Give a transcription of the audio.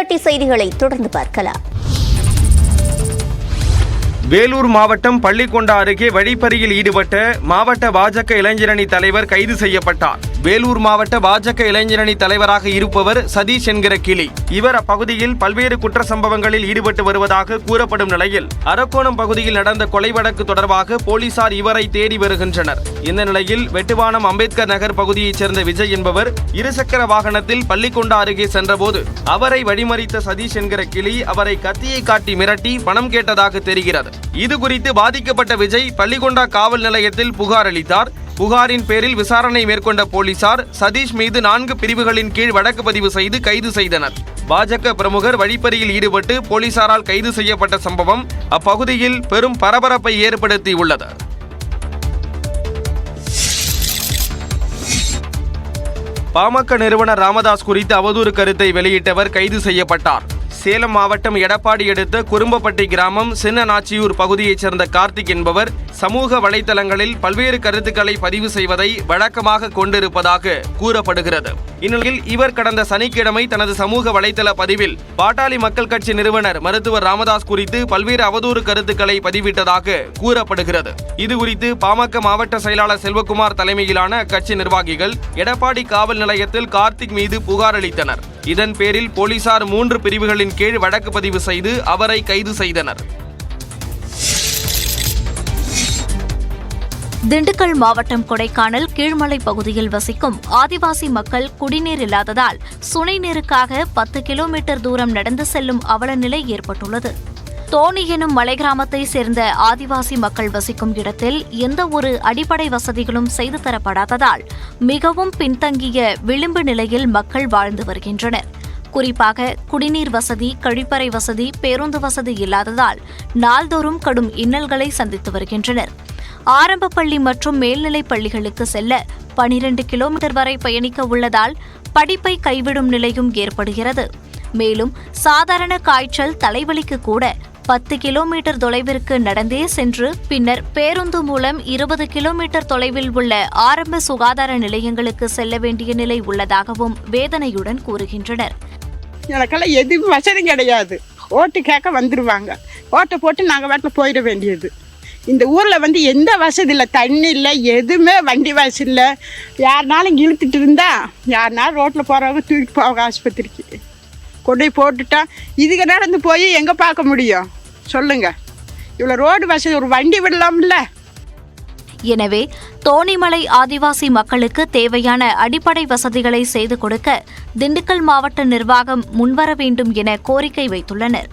முத்தட்டி செய்திகளை தொடர்ந்து பார்க்கலாம். வேலூர் மாவட்டம் பள்ளிக்கொண்டா அருகே வழிப்பறியில் ஈடுபட்ட மாவட்ட பாஜக இளைஞரணி தலைவர் கைது செய்யப்பட்டார். வேலூர் மாவட்ட பாஜக இளைஞரணி தலைவராக இருப்பவர் சதீஷ் என்கிற கிளி. இவர் அப்பகுதியில் பல்வேறு குற்ற சம்பவங்களில் ஈடுபட்டு வருவதாக கூறப்படும் நிலையில் அரக்கோணம் பகுதியில் நடந்த கொலை வழக்கு தொடர்பாக போலீசார் இவரை தேடி வருகின்றனர். இந்த நிலையில் வெட்டுவானம் அம்பேத்கர் நகர் பகுதியைச் சேர்ந்த விஜய் என்பவர் இருசக்கர வாகனத்தில் பள்ளிக்கொண்டா அருகே சென்றபோது அவரை வழிமறித்த சதீஷ் என்கிற கிளி அவரை கத்தியை காட்டி மிரட்டி பணம் கேட்டதாக தெரிகிறது. இது குறித்து பாதிக்கப்பட்ட விஜய் பள்ளிக்கொண்டா காவல் நிலையத்தில் புகார் அளித்தார். புகாரின் பேரில் விசாரணை மேற்கொண்ட போலீசார் சதீஷ் மீது நான்கு பிரிவுகளின் கீழ் வழக்கு பதிவு செய்து கைது செய்தனர். பாஜக பிரமுகர் வழிப்பறியில் ஈடுபட்டு போலீசாரால் கைது செய்யப்பட்ட சம்பவம் அப்பகுதியில் பெரும் பரபரப்பை ஏற்படுத்தியுள்ளது. பாமக நிறுவனர் ராமதாஸ் குறித்து அவதூறு கருத்தை வெளியிட்டவர் கைது செய்யப்பட்டார். சேலம் மாவட்டம் எடப்பாடி அடுத்த குறும்பப்பட்டி கிராமம் சின்னநாச்சியூர் பகுதியைச் சேர்ந்த கார்த்திக் என்பவர் சமூக வலைதளங்களில் பல்வேறு கருத்துக்களை பதிவு செய்வதை வழக்கமாக கொண்டிருப்பதாக கூறப்படுகிறது. இந்நிலையில் இவர் கடந்த சனிக்கிழமை தனது சமூக வலைதள பதிவில் பாட்டாளி மக்கள் கட்சி நிறுவனர் மருத்துவர் ராமதாஸ் குறித்து பல்வேறு அவதூறு கருத்துக்களை பதிவிட்டதாக கூறப்படுகிறது. இது குறித்து பாமக மாவட்ட செயலாளர் செல்வகுமார் தலைமையிலான அக்கட்சி நிர்வாகிகள் எடப்பாடி காவல் நிலையத்தில் கார்த்திக் மீது புகார் அளித்தனர். இதன் பேரில் போலீசார் மூன்று பிரிவுகளின் கீழ் வழக்கு பதிவு செய்து அவரை கைது செய்தனர். திண்டுக்கல் மாவட்டம் கொடைக்கானல் கீழ்மலை பகுதியில் வசிக்கும் ஆதிவாசி மக்கள் குடிநீர் இல்லாததால் சுனை நீருக்காக பத்து கிலோமீட்டர் தூரம் நடந்து செல்லும் அவல நிலை ஏற்பட்டுள்ளது. தோணி எனும் மலை கிராமத்தை சேர்ந்த ஆதிவாசி மக்கள் வசிக்கும் இடத்தில் எந்த ஒரு அடிப்படை வசதிகளும் செய்து தரப்படாததால் மிகவும் பின்தங்கிய விளிம்பு நிலையில் மக்கள் வாழ்ந்து வருகின்றனர். குறிப்பாக குடிநீர் வசதி கழிப்பறை வசதி பேருந்து வசதி இல்லாததால் நாள்தோறும் கடும் இன்னல்களை சந்தித்து வருகின்றனர். ஆரம்ப பள்ளி மற்றும் மேல்நிலைப் பள்ளிகளுக்கு செல்ல பனிரெண்டு கிலோமீட்டர் வரை பயணிக்க உள்ளதால் படிப்பை கைவிடும் நிலையும் ஏற்படுகிறது. மேலும் சாதாரண காய்ச்சல் தலைவலிக்கு கூட பத்து கிலோமீட்டர் தொலைவிற்கு நடந்தே சென்று பின்னர் பேருந்து மூலம் இருபது கிலோமீட்டர் தொலைவில் உள்ள ஆரம்ப சுகாதார நிலையங்களுக்கு செல்ல வேண்டிய நிலை உள்ளதாகவும் வேதனையுடன் கூறுகின்றனர். எனக்கெல்லாம் எதுவும் வசதி கிடையாது. ஓட்டு கேட்க வந்துடுவாங்க ஓட்டை போட்டு நாங்கள் வாட்டில் போயிட வேண்டியது. இந்த ஊரில் வந்து எந்த வசதி இல்லை தண்ணி இல்லை எதுவுமே வண்டி வசதி இல்லை. யாருனாலும் இழுத்துட்டு இருந்தா யாருனாலும் ரோட்டில் போகிறவங்க தூக்கிட்டு போவாங்க ஆஸ்பத்திரிக்கு. கொண்டு போய் போட்டுட்டா இதுக்கு நடந்து போய் எங்கே பார்க்க முடியும்? சொல்லுங்கள் இவ்வளோ ரோடு வசதி ஒரு வண்டி விடலாம்ல? எனவே தோணிமலை ஆதிவாசி மக்களுக்கு தேவையான அடிப்படை வசதிகளை செய்து கொடுக்க திண்டுக்கல் மாவட்ட நிர்வாகம் முன்வர வேண்டும் என கோரிக்கை வைத்துள்ளனர்.